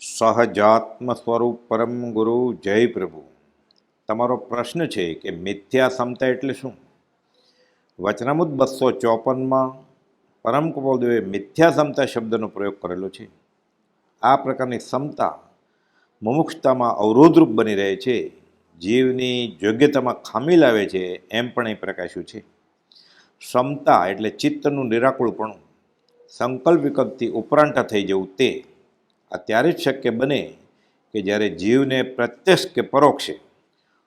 સહજાત્મ સ્વરૂપ પરમ ગુરુ, જય પ્રભુ. તમારો પ્રશ્ન છે કે મિથ્યા સમતા એટલે શું? વચનામુદ બસો ચોપનમાં પરમ કપોલદેવે મિથ્યા સમતા શબ્દનો પ્રયોગ કરેલો છે. આ પ્રકારની સમતા મુમુક્ષતામાં અવરોધરૂપ બની રહે છે. જીવની યોગ્યતામાં ખામી લાવે છે એમ પણ એ પ્રકાશ્યું છે. ક્ષમતા એટલે ચિત્તનું નિરાકુળપણું. સંકલ્પ વિકલ્પથી ઉપરાંઠા થઈ જવું તે આ ત્યારે જ શક્ય બને કે જ્યારે જીવને પ્રત્યક્ષ કે પરોક્ષે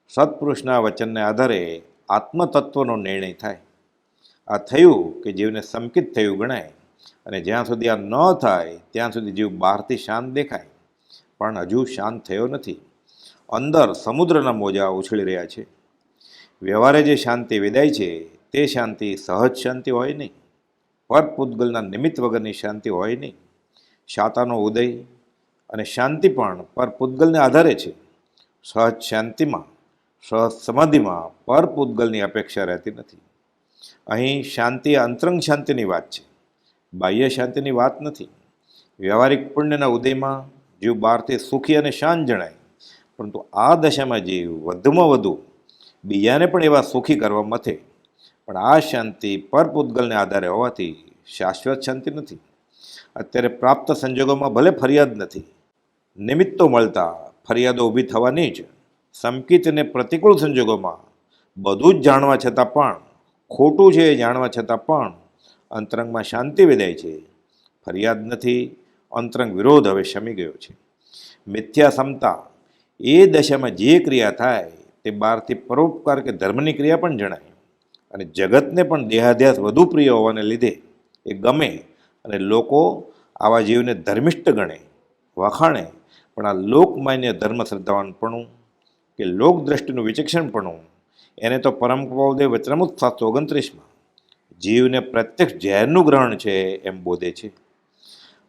સત્પુરુષના વચનને આધારે આત્મતત્વનો નિર્ણય થાય. આ થયું કે જીવને સંકિત થયું ગણાય અને જ્યાં સુધી આ ન થાય, ત્યાં સુધી જીવ બહારથી શાંત દેખાય. પણ હજુ શાંત થયો નથી. અંદર સમુદ્રના મોજા ઉછળી રહ્યા છે. વ્યવહારે જે શાંતિ વિદાય છે, તે શાંતિ સહજ શાંતિ હોય નહીં. પર પૂતગલના નિમિત્ત વગરની શાંતિ હોય નહીં. શાતાનો ઉદય અને શાંતિ પણ પર પૂતગલને આધારે છે. સહજ શાંતિમાં, સહજ સમાધિમાં પર પૂતગલની અપેક્ષા રહેતી નથી. અહીં શાંતિ અંતરંગ શાંતિની વાત છે. બાહ્ય શાંતિની વાત નથી. વ્યવહારિક પુણ્યના ઉદયમાં જીવ બહારથી સુખી અને શાંત જણાય. પરંતુ આ દશામાં જીવ વધુમાં વધુ બીજાને પણ એવા સુખી કરવા મથે. પણ આ શાંતિ પર પૂતગલને આધારે હોવાથી શાશ્વત શાંતિ નથી. અત્યારે પ્રાપ્ત સંજોગોમાં ભલે ફરિયાદ નથી, નિમિત્તો મળતા ફરિયાદો ઊભી થવાની જ, સંકિત અને પ્રતિકૂળ સંજોગોમાં બધું જ જાણવા છતાં પણ, ખોટું છે એ જાણવા છતાં પણ અંતરંગમાં શાંતિ વિદાય છે. ફરિયાદ નથી, અંતરંગ વિરોધ હવે શમી ગયો છે. મિથ્યા સમતા એ દશામાં જે ક્રિયા થાય તે બહારથી પરોપકાર કે ધર્મની ક્રિયા પણ જણાય. અને જગતને પણ દેહાધ્યાસ વધુ પ્રિય હોવાને લીધે એ ગમે અને લોકો આવા જીવને ધર્મિષ્ઠ ગણે, વખાણે, પણ આ લોકમાન્ય ધર્મ શ્રદ્ધાવાનપણું કે લોકદ્રષ્ટિનું વિચક્ષણપણું, એને તો પરમ કપાવદેવ વચનામૃત સાતસો ઓગણત્રીસમાં, જીવને પ્રત્યક્ષ ઝેરનું ગ્રહણ છે એમ બોધે છે.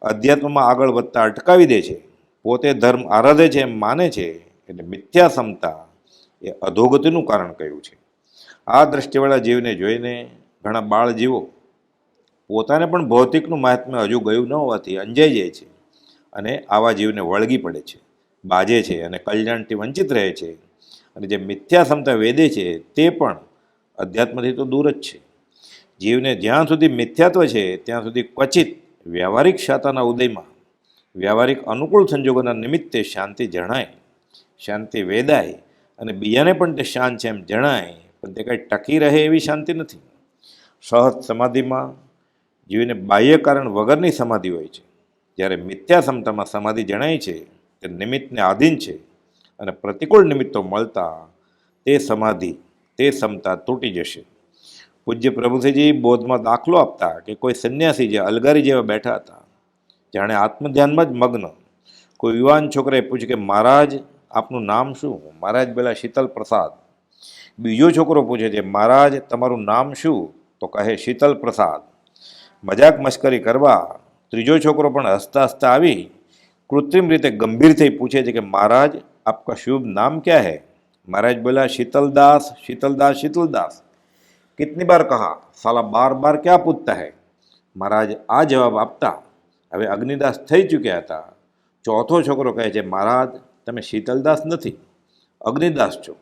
અધ્યાત્મમાં આગળ વધતા અટકાવી દે છે, પોતે ધર્મ આરાધે છે એમ માને છે, એટલે મિથ્યા સમતા એ અધોગતિનું કારણ કહ્યું છે. આ દ્રષ્ટિવાળા જીવને જોઈને ઘણા બાળ જીવો પોતાને પણ ભૌતિકનું મહાત્મ્ય હજુ ગયું ન હોવાથી અંજાઈ જાય છે અને આવા જીવને વળગી પડે છે, બાજે છે અને કલ્યાણથી વંચિત રહે છે. અને જે મિથ્યા ક્ષમતા વેદે છે તે પણ અધ્યાત્મથી તો દૂર જ છે. જીવને જ્યાં સુધી મિથ્યાત્વ છે, ત્યાં સુધી ક્વચિત વ્યવહારિક શાતાના ઉદયમાં વ્યવહારિક અનુકૂળ સંજોગોના નિમિત્તે શાંતિ જણાય, શાંતિ વેદાય અને બીજાને પણ તે શાંત છે એમ જણાય, પણ તે કંઈ ટકી રહે એવી શાંતિ નથી. સહજ સમાધિમાં જીવને બાહ્ય કારણ વગરની સમાધિ હોય છે. જ્યારે મિથ્યા ક્ષમતામાં સમાધિ જણાય છે, તે નિમિત્તને આધીન છે અને પ્રતિકૂળ નિમિત્તો મળતા તે સમાધિ, તે ક્ષમતા તૂટી જશે. પૂજ્ય પ્રભુસિંહજી બોધમાં દાખલો આપતા કે કોઈ સંન્યાસી જે અલગારી જેવા બેઠા હતા, જાણે આત્મધ્યાનમાં જ મગ્ન. કોઈ યુવાન છોકરાએ પૂછ્યું કે, મહારાજ, આપનું નામ શું? મહારાજ પેલા શીતલ પ્રસાદ. બીજો છોકરો પૂછે છે, મહારાજ, તમારું નામ શું? તો કહે, શીતલ પ્રસાદ. મજાક મશ્કરી કરવા ત્રીજો છોકરો પણ હસતા હસતા આવી કૃત્રિમ રીતે ગંભીર થઈ પૂછે છે કે, મહારાજ, આપકા શુભ નામ ક્યાં હૈ? મહારાજ બોલ્યા, શીતલદાસ શીતલદાસ શીતલદાસ. કિતની બાર કહા? સાલા બાર બાર ક્યાં પૂછતા હે? મહારાજ આ જવાબ આપતા, હવે અગ્નિદાસ થઈ ચૂક્યા હતા. ચોથો છોકરો કહે છે, મહારાજ, તમે શીતલદાસ નથી, અગ્નિદાસ છો.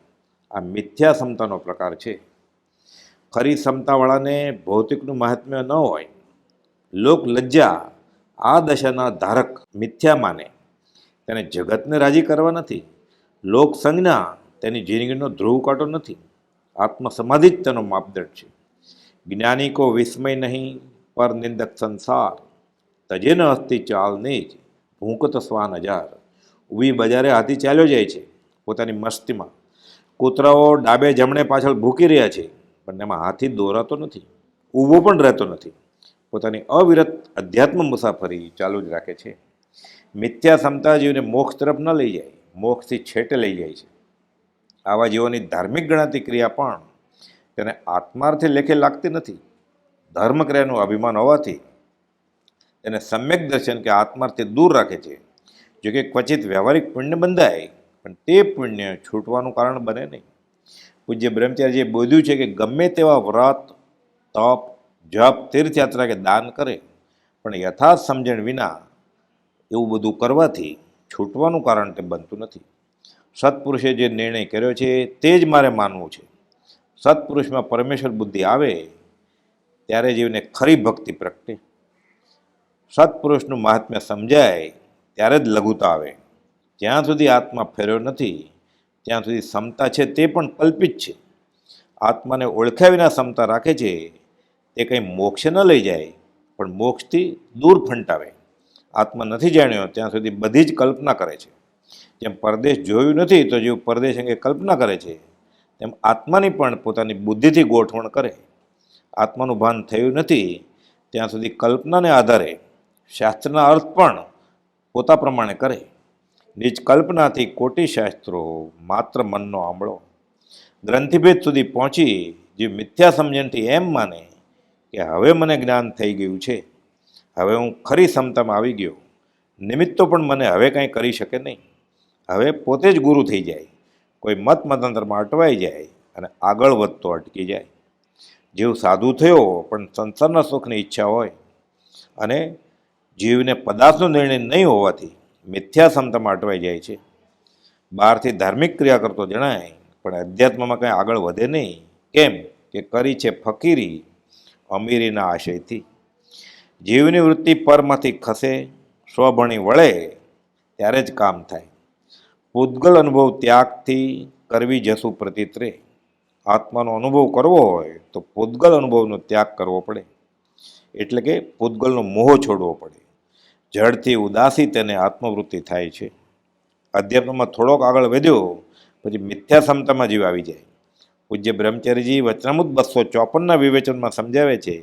આ મિથ્યા સમતાનો પ્રકાર છે. ખરી ક્ષમતાવાળાને ભૌતિકનું મહાત્મ્ય ન હોય લોક લજ્જા આ દશાના ધારક મિથ્યા માને. તેને જગતને રાજી કરવા નથી. લોક સંજ્ઞા તેની જિંદગીનો ધ્રુવ કાંટો નથી. આત્મસમાધિ જ તેનો માપદંડ છે. જ્ઞાની કો વિસ્મય નહીં, પર નિંદક સંસાર. તજે ન હસ્તી ચાલને જ ભૂંકત સ્વાન હજાર. ઊભી બજારે હાથી ચાલ્યો જાય છે, પોતાની મસ્તીમાં. કૂતરાઓ ડાબે જમણે પાછળ ભૂકી રહ્યા છે, પણ એમાં હાથી દોરાતો નથી. ઊભો પણ રહેતો નથી. પોતાની અવિરત અધ્યાત્મ મુસાફરી ચાલુ જ રાખે છે. મિથ્યા સમતા જીવને મોક્ષ તરફ ન લઈ જાય, મોક્ષથી છેટે લઈ જાય છે. આવા જીવોની ધાર્મિક ગણાતી ક્રિયા પણ તેને આત્માર્થે લેખે લાગતી નથી. ધર્મ ક્રિયાનું અભિમાન હોવાથી તેને સમ્યક દર્શન કે આત્માર્થે દૂર રાખે છે. જો કે ક્વચિત વ્યવહારિક પુણ્ય બંધાય, પણ તે પુણ્ય છૂટવાનું કારણ બને નહીં. પૂજ્ય બ્રહ્મચાર્યજીએ બોધ્યું છે કે ગમે તેવા વ્રત, તપ જપ, તીર્થયાત્રા કે દાન કરે, પણ યથાર્થ સમજણ વિના એવું બધું કરવાથી છૂટવાનું કારણ તે બનતું નથી. સત્પુરુષે જે નિર્ણય કર્યો છે તે જ મારે માનવું છે. સત્પુરુષમાં પરમેશ્વર બુદ્ધિ આવે, ત્યારે જીવને ખરી ભક્તિ પ્રગટે. સત્પુરુષનું મહાત્મ્ય સમજાય, ત્યારે જ લઘુતા આવે. જ્યાં સુધી આત્મા ફેર્યો નથી, ત્યાં સુધી ક્ષમતા છે તે પણ કલ્પિત છે. આત્માને ઓળખ્યા વિના ક્ષમતા રાખે છે તે કંઈ મોક્ષ ન લઈ જાય, પણ મોક્ષથી દૂર ફંટાવે. આત્મા નથી જાણ્યો, ત્યાં સુધી બધી જ કલ્પના કરે છે. જેમ પરદેશ જોયું નથી, તો જેવું પરદેશ અંગે કલ્પના કરે છે, તેમ આત્માની પણ પોતાની બુદ્ધિથી ગોઠવણ કરે. આત્માનું ભાન થયું નથી, ત્યાં સુધી કલ્પનાને આધારે શાસ્ત્રના અર્થ પણ પોતા પ્રમાણે કરે. નિજ કલ્પનાથી કોટી શાસ્ત્રો માત્ર મનનો આંબળો. ગ્રંથિભેદ સુધી પહોંચી જે મિથ્યા સમજણથી એમ માને કે હવે મને જ્ઞાન થઈ ગયું છે, હવે હું ખરી ક્ષમતામાં આવી ગયો, નિમિત્તો પણ મને હવે કાંઈ કરી શકે નહીં. હવે પોતે જ ગુરુ થઈ જાય, કોઈ મત મતાંતરમાં અટવાઈ જાય અને આગળ વધતો અટકી જાય. જીવ સાધુ થયો પણ સંસારના સુખની ઈચ્છા હોય અને જીવને પદાર્થનો નિર્ણય નહીં હોવાથી મિથ્યા ક્ષમતામાં અટવાઈ જાય છે. બહારથી ધાર્મિક ક્રિયા કરતો જણાય, પણ અધ્યાત્મમાં કંઈ આગળ વધે નહીં. કેમ? કે કરી છે ફકીરી અમીરીના આશયથી. જીવની વૃત્તિ પરમાંથી ખસે, સ્વભણી વળે, ત્યારે જ કામ થાય. પૂતગલ અનુભવ ત્યાગથી કરવી જશું પ્રતિત્રે આત્માનો અનુભવ કરવો હોય, તો પૂતગલ અનુભવનો ત્યાગ કરવો પડે. એટલે કે પૂતગલનો મોહ છોડવો પડે. જડથી ઉદાસી તેને આત્મવૃત્તિ થાય છે. અધ્યાત્મમાં થોડોક આગળ વધ્યો, પછી મિથ્યા ક્ષમતામાં જીવ આવી જાય. પૂજ્ય બ્રહ્મચર્યજી વચનામુદ બસો ચોપનના વિવેચનમાં સમજાવે છે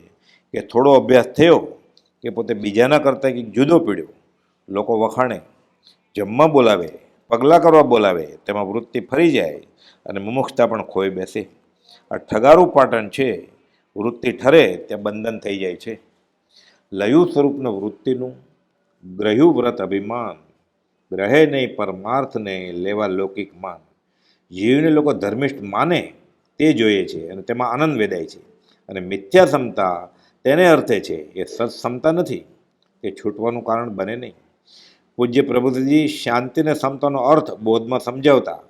કે થોડો અભ્યાસ થયો કે પોતે બીજાના કરતાં કંઈક જુદો પીડ્યો. લોકો વખાણે, જમવા બોલાવે, પગલાં કરવા બોલાવે, તેમાં વૃત્તિ ફરી જાય અને મુમુક્ષતા પણ ખોઈ બેસે. આ ઠગારું પાટણ છે, વૃત્તિ ઠરે, ત્યાં બંધન થઈ જાય છે. લયુ સ્વરૂપનું વૃત્તિનું ગ્રહ્યું વ્રત અભિમાન. ગ્રહે નહીં, પરમાર્થને લેવા લૌકિક માન. જીવને લોકો ધર્મિષ્ઠ માને તે જોઈએ છે અને તેમાં આનંદ વેદાય છે. અને મિથ્યા ક્ષમતા તેને અર્થે છે, એ સત્સમતા નથી, તે છૂટવાનું કારણ બને નહીં. પૂજ્ય પ્રભુજી શાંતિને ક્ષમતાનો અર્થ બોધમાં સમજાવતા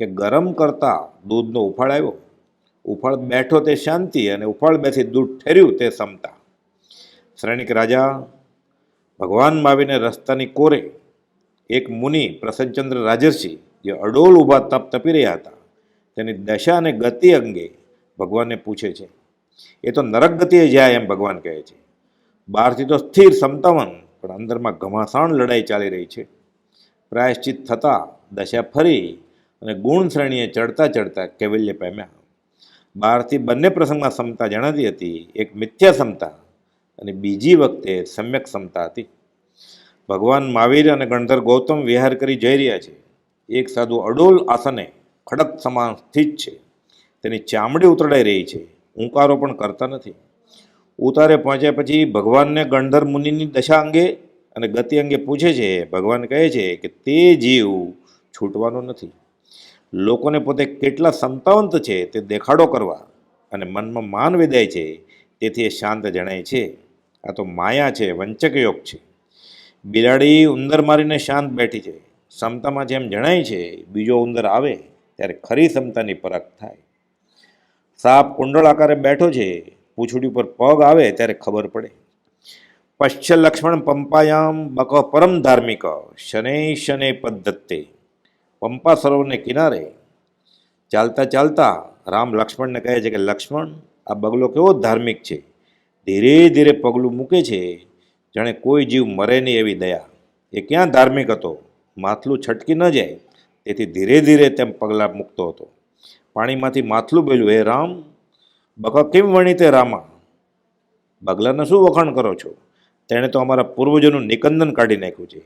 કે ગરમ કરતા દૂધનો ઉફાળ આવ્યો. ઉફાળ બેઠો તે શાંતિ અને ઉફાળ બેસી દૂધ ઠેર્યું તે ક્ષમતા શ્રેણિક રાજા ભગવાન આવીને રસ્તાની કોરે એક મુનિ પ્રસન્નચંદ્ર રાજર્ષિ જે અડોલ ઊભા તપ તપી રહ્યા હતા. તેની દશા અને ગતિ અંગે ભગવાનને પૂછે છે. એ તો નરક ગતિએ જાય એમ ભગવાન કહે છે. બહારથી તો સ્થિર સમતાવન પણ અંદરમાં ઘમાસાણ લડાઈ ચાલી રહી છે. પ્રાયશ્ચિત થતાં દશા ફરી અને ગુણ શ્રેણીએ ચડતા ચડતા કેવલ્ય પામ્યા. બહારથી બંને પ્રસંગમાં ક્ષમતા જણાતી હતી, એક મિથ્યા ક્ષમતા અને બીજી વખતે સમ્યક ક્ષમતા હતી. ભગવાન મહાવીર અને ગણધર ગૌતમ વિહાર કરી જઈ રહ્યા છે. એક સાધુ અડોલ આસને ખડક સમાન સ્થિત છે. તેની ચામડી ઉતરડાઈ રહી છે. ઊંકારો પણ કરતા નથી. ઉતારે પહોંચ્યા પછી ભગવાનને ગણધર મુનિની દશા અંગે અને ગતિ અંગે પૂછે છે. ભગવાન કહે છે કે તે જીવ છૂટવાનો નથી. લોકોને પોતે કેટલા સંતાવંત છે તે દેખાડો કરવા અને મનમાં માન વેદાય છે. તેથી એ શાંત જણાય છે. આ તો માયા છે, વંચક યોગ છે. બિલાડી ઉંદર મારીને શાંત બેઠી છે. ક્ષમતામાં જેમ જણાય છે, બીજો ઉંદર આવે. ત્યારે ખરી ક્ષમતાની પરખ થાય. સાપ કુંડળ આકારે બેઠો છે, પૂંછડી ઉપર પગ આવે ત્યારે ખબર પડે. પશ્ચ લક્ષ્મણ પંપાયામ બક પરમ ધાર્મિક, શનૈ શને પદ્ધત્તે. પંપા સરોવરને કિનારે. ચાલતા ચાલતા રામ લક્ષ્મણને કહે છે કે, લક્ષ્મણ, આ બગલો કેવો ધાર્મિક છે? ધીરે ધીરે પગલું મૂકે છે. જાણે કોઈ જીવ મરે નહીં એવી દયા. એ ક્યાં ધાર્મિક હતો? માથલું છટકી ન જાય. તેથી ધીરે ધીરે તેમ પગલાં મૂકતો હતો. પાણીમાંથી માથલું બેલું હે રામ, બકા કેમ વણી તે રામા? બગલાને શું વખાણ કરો છો? તેણે તો અમારા પૂર્વજોનું નિકંદન કાઢી નાખ્યું છે.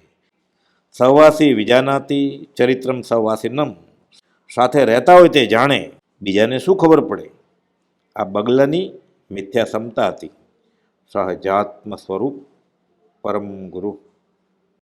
સહવાસી વિજાનાતી ચરિત્રમ સહવાસીનમ સાથે રહેતા હોય તે જાણે બીજાને શું ખબર પડે? આ બગલાની મિથ્યા ક્ષમતા હતી. સહજાત્મ સ્વરૂપ પરમ ગુરુ